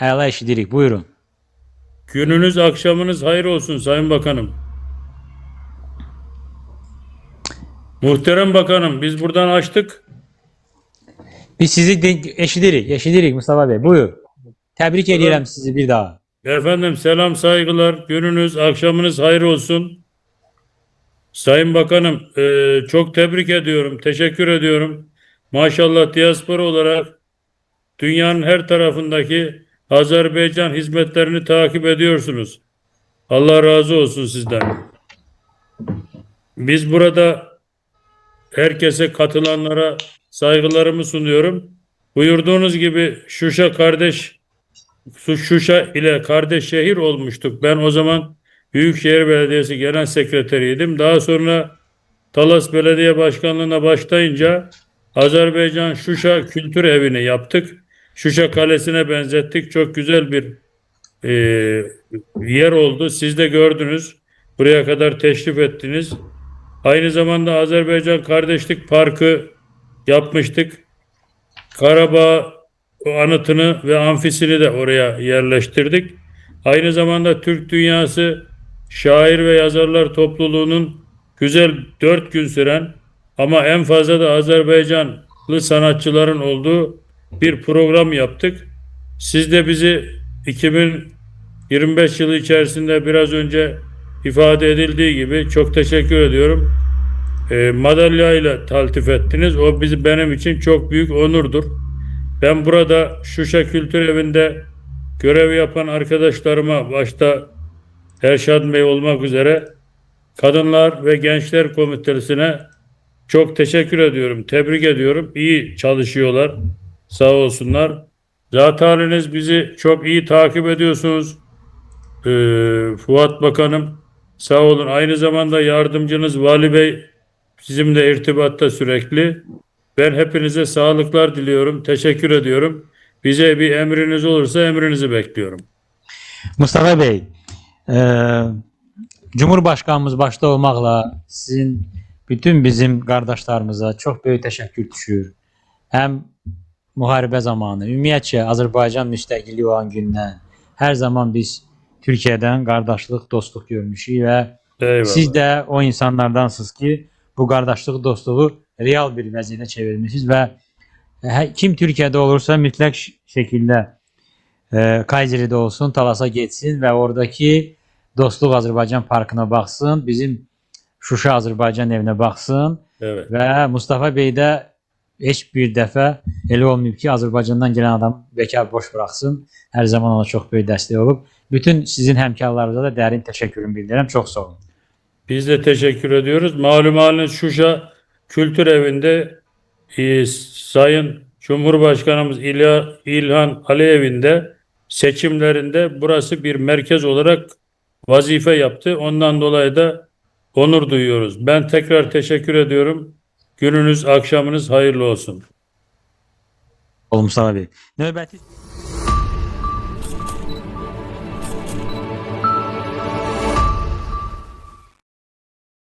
Əla eşidirik. Buyurun. Gününüz akşamınız hayır olsun Sayın Bakanım. Muhterem Bakanım biz buradan açtık. Biz sizi de- eşidirik. Eşidirik Mustafa Bey. Buyur. Təbrik edirəm sizi bir daha. Efendim selam saygılar. Gününüz akşamınız hayır olsun. Sayın Bakanım eee, çok tebrik ediyorum. Teşekkür ediyorum. Maşallah diaspora olarak dünyanın her tarafındaki Azerbaycan hizmetlerini takip ediyorsunuz. Allah razı olsun sizden. Biz burada herkese katılanlara saygılarımı sunuyorum. Buyurduğunuz gibi Şuşa kardeş Şuşa ile kardeş şehir olmuştuk. Ben o zaman Büyükşehir Belediyesi Genel Sekreteriydim. Daha sonra Talas Belediye Başkanlığı'na başlayınca Azerbaycan Şuşa Kültür Evi'ni yaptık. Şuşa Kalesi'ne benzettik. Çok güzel bir e, yer oldu. Siz de gördünüz. Buraya kadar teşrif ettiniz. Aynı zamanda Azerbaycan Kardeşlik Parkı yapmıştık. Karabağ anıtını ve amfisini de oraya yerleştirdik. Aynı zamanda Türk Dünyası Şair ve Yazarlar Topluluğu'nun güzel dört gün süren ama en fazla da Azerbaycanlı sanatçıların olduğu bir program yaptık. Siz de bizi 2025 yılı içerisinde biraz önce ifade edildiği gibi çok teşekkür ediyorum. E, madalya ile taltif ettiniz. O bizi benim için çok büyük onurdur. Ben burada Şuşa Kültür Evi'nde görev yapan arkadaşlarıma başta Erşad Bey olmak üzere Kadınlar ve Gençler Komitesi'ne çok teşekkür ediyorum. Tebrik ediyorum. İyi çalışıyorlar. Sağ olsunlar. Zaten bizi çok iyi takip ediyorsunuz. Ee, Fuat Bakanım sağ olun. Aynı zamanda yardımcınız Vali Bey bizimle irtibatta sürekli. Ben hepinize sağlıklar diliyorum. Teşekkür ediyorum. Bize bir emriniz olursa emrinizi bekliyorum. Mustafa Bey, e, Cumhurbaşkanımız başta olmaqla sizin bütün bizim qardaşlarımıza çox böyük təşəkkür düşür. Həm müharibə zamanı, ümumiyyətcə Azərbaycan müstəqilliyi olan gündən hər zaman biz Türkiyədən qardaşlıq, dostluq görmüşük və Eyvallah. siz də o insanlardansınız ki, bu qardaşlıq, dostluğu real bir vəziyyətə çevirmisiniz və hə- kim Türkiyədə olursa mütləq şəkildə e, Kayseri'de olsun, Talas'a geçsin ve oradaki Dostluk Azerbaycan Parkı'na baksın. Bizim Şuşa Azerbaycan evine baksın Evet. ve Mustafa Bey de heç bir dəfə elə olmayıb ki, Azərbaycandan gələn adam bekar boş buraxsın. Hər zaman ona çox böyük dəstək olub. Bütün sizin həmkarlarınıza da dərin təşəkkürümü bildirirəm. Çox sağ olun. Biz de teşekkür ediyoruz. Malum haliniz Şuşa Kültür Evi'nde e, Sayın Cumhurbaşkanımız İlha, İlhan Aliyev'in de seçimlerinde burası bir merkez olarak vazife yaptı. Ondan dolayı da onur duyuyoruz. Ben tekrar teşekkür ediyorum. Gününüz, akşamınız hayırlı olsun. Olun Mustafa Bey. Növbəti